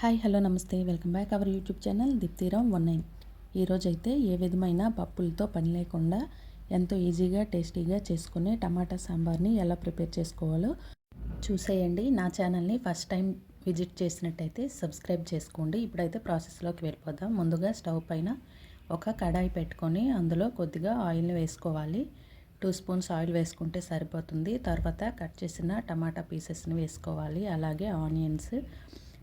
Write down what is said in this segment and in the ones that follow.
Hi hello నమస్తే. Welcome back our YouTube channel Deeptiram one nine. ఈరోజు అయితే ఏ విధమైన పప్పులతో పని లేకుండా ఎంతో ఈజీగా టేస్టీగా చేసుకునే టమాటా సాంబార్ని ఎలా ప్రిపేర్ చేసుకోవాలో చూసేయండి. నా ఛానల్ని ఫస్ట్ టైం విజిట్ చేసినట్టయితే సబ్స్క్రైబ్ చేసుకోండి. ఇప్పుడైతే ప్రాసెస్లోకి వెళ్ళిపోదాం. ముందుగా స్టవ్ పైన ఒక కడాయి పెట్టుకొని అందులో కొద్దిగా ఆయిల్ వేసుకోవాలి. టూ స్పూన్స్ ఆయిల్ వేసుకుంటే సరిపోతుంది. తర్వాత కట్ చేసిన టమాటా పీసెస్ని వేసుకోవాలి. అలాగే ఆనియన్స్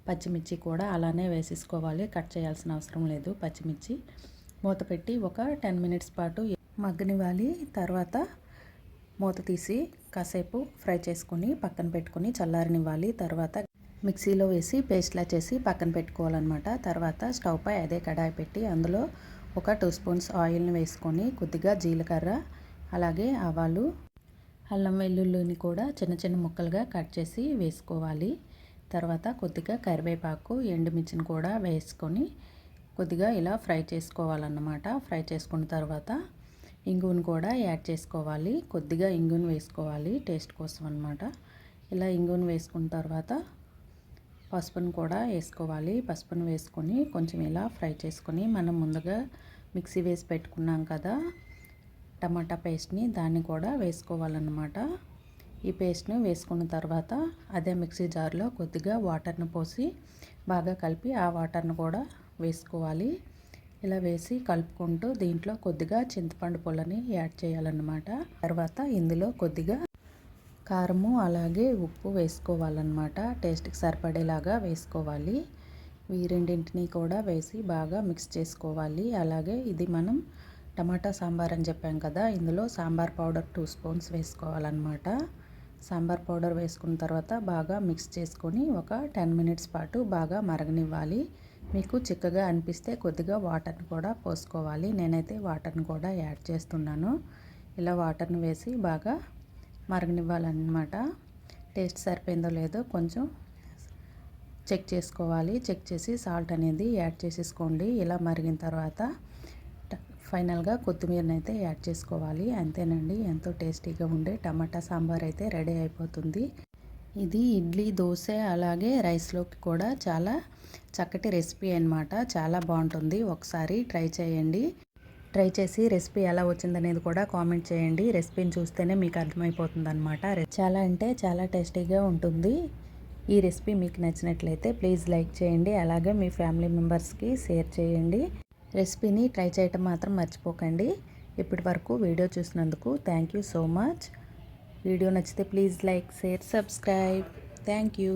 పచ్చిమిర్చి కూడా అలానే వేసేసుకోవాలి. కట్ చేయాల్సిన అవసరం లేదు. పచ్చిమిర్చి మూత పెట్టి ఒక టెన్ మినిట్స్ పాటు మగ్గనివ్వాలి. తర్వాత మూత తీసి కాసేపు ఫ్రై చేసుకుని పక్కన పెట్టుకుని చల్లారనివ్వాలి. తర్వాత మిక్సీలో వేసి పేస్ట్లా చేసి పక్కన పెట్టుకోవాలన్నమాట. తర్వాత స్టవ్ పై అదే కడాయి పెట్టి అందులో ఒక టూ స్పూన్స్ ఆయిల్ని వేసుకొని కొద్దిగా జీలకర్ర అలాగే ఆవాలు అల్లం వెల్లుల్లిని కూడా చిన్న చిన్న ముక్కలుగా కట్ చేసి వేసుకోవాలి. తర్వాత కొద్దిగా కరివేపాకు ఎండుమిర్చిని కూడా వేసుకొని కొద్దిగా ఇలా ఫ్రై చేసుకోవాలన్నమాట. ఫ్రై చేసుకున్న తర్వాత ఇంగును కూడా యాడ్ చేసుకోవాలి. కొద్దిగా ఇంగును వేసుకోవాలి టేస్ట్ కోసం అనమాట ఇలా ఇంగును వేసుకున్న తర్వాత పసుపును కూడా వేసుకోవాలి. పసుపును వేసుకొని కొంచెం ఇలా ఫ్రై చేసుకొని మనం ముందుగా మిక్సీ వేసి పెట్టుకున్నాం కదా టమాటా పేస్ట్ని దాన్ని కూడా వేసుకోవాలన్నమాట. ఈ పేస్ట్ను వేసుకున్న తర్వాత అదే మిక్సీ జార్లో కొద్దిగా వాటర్ను పోసి బాగా కలిపి ఆ వాటర్ను కూడా వేసుకోవాలి. ఇలా వేసి కలుపుకుంటూ దీంట్లో కొద్దిగా చింతపండు పొలని యాడ్ చేయాలన్నమాట. తర్వాత ఇందులో కొద్దిగా కారము అలాగే ఉప్పు వేసుకోవాలన్నమాట. టేస్ట్కి సరిపడేలాగా వేసుకోవాలి. ఈ రెండింటిని కూడా వేసి బాగా మిక్స్ చేసుకోవాలి. అలాగే ఇది మనం టమాటా సాంబార్ అని చెప్పాం కదా ఇందులో సాంబార్ పౌడర్ టూ స్పూన్స్ వేసుకోవాలన్నమాట. సాంబార్ పౌడర్ వేసుకున్న తర్వాత బాగా మిక్స్ చేసుకొని ఒక టెన్ మినిట్స్ పాటు బాగా మరగనివ్వాలి. మీకు చిక్కగా అనిపిస్తే కొద్దిగా వాటర్ని కూడా పోసుకోవాలి. నేనైతే వాటర్ని కూడా యాడ్ చేస్తున్నాను. ఇలా వాటర్ని వేసి బాగా మరగనివ్వాలన్నమాట. టేస్ట్ సరిపోయిందో లేదో కొంచెం చెక్ చేసుకోవాలి. చెక్ చేసి సాల్ట్ అనేది యాడ్ చేసేసుకోండి. ఇలా మరిగిన తర్వాత ఫైనల్గా కొత్తిమీరని అయితే యాడ్ చేసుకోవాలి. అంతేనండి ఎంతో టేస్టీగా ఉండే టమాటా సాంబార్ అయితే రెడీ అయిపోతుంది. ఇది ఇడ్లీ దోశ అలాగే రైస్లోకి కూడా చాలా చక్కటి రెసిపీ అనమాట చాలా బాగుంటుంది. ఒకసారి ట్రై చేయండి. ట్రై చేసి రెసిపీ ఎలా వచ్చిందనేది కూడా కామెంట్ చేయండి. రెసిపీని చూస్తేనే మీకు అర్థమైపోతుంది అనమాట చాలా అంటే చాలా టేస్టీగా ఉంటుంది. ఈ రెసిపీ మీకు నచ్చినట్లయితే ప్లీజ్ లైక్ చేయండి. అలాగే మీ ఫ్యామిలీ మెంబర్స్కి షేర్ చేయండి. రెసిపీని ట్రై చేయటం మాత్రం మర్చిపోకండి. ఇప్పటి వరకు వీడియో చూసినందుకు thank you so much. Video నచ్చితే please like share subscribe. Thank you.